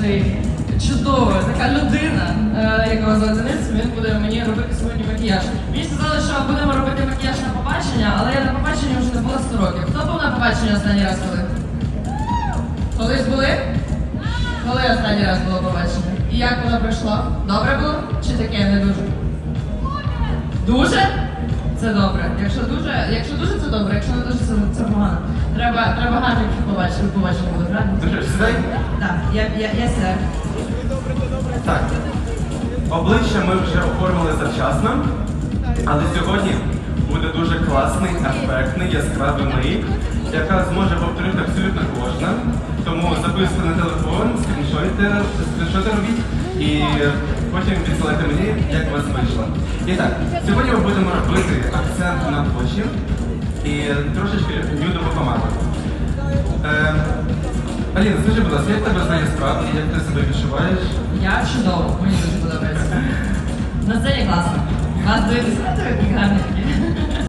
цей чудовий, така людина, е, якого звати Денис, він буде мені робити сьогодні макіяж. Мені сказали, що будемо робити макіяж на побачення, але я на побаченні вже не була 100 років. Хто був на побаченні останній раз коли? Колись були? Коли останній раз було побачення? І як воно пройшло? Добре було? Чи таке не дуже? Дуже? Це добре. Якщо дуже, якщо дуже, це добре, якщо не дуже, це, це погано. Треба, треба гарненькі побачити, побачити буде, правильно? Так, я, я, я сідаю. Так. Обличчя ми вже оформили завчасно, але сьогодні буде дуже класний, ефектний, яскравий мейк, яка зможе повторити абсолютно кожна. Тому записуйте на телефон, скріншоти, скріншоти робіть і потім підсилайте мені, як у вас вийшло. І так, сьогодні ми будемо робити акцент на очі і трошечки нюдову помаду. Е, Аліна, скажи, будь ласка, як тебе знає справді, як ти себе відчуваєш? Я чудово, мені дуже подобається. На сцені класно. Вас дивитися, гарні такі.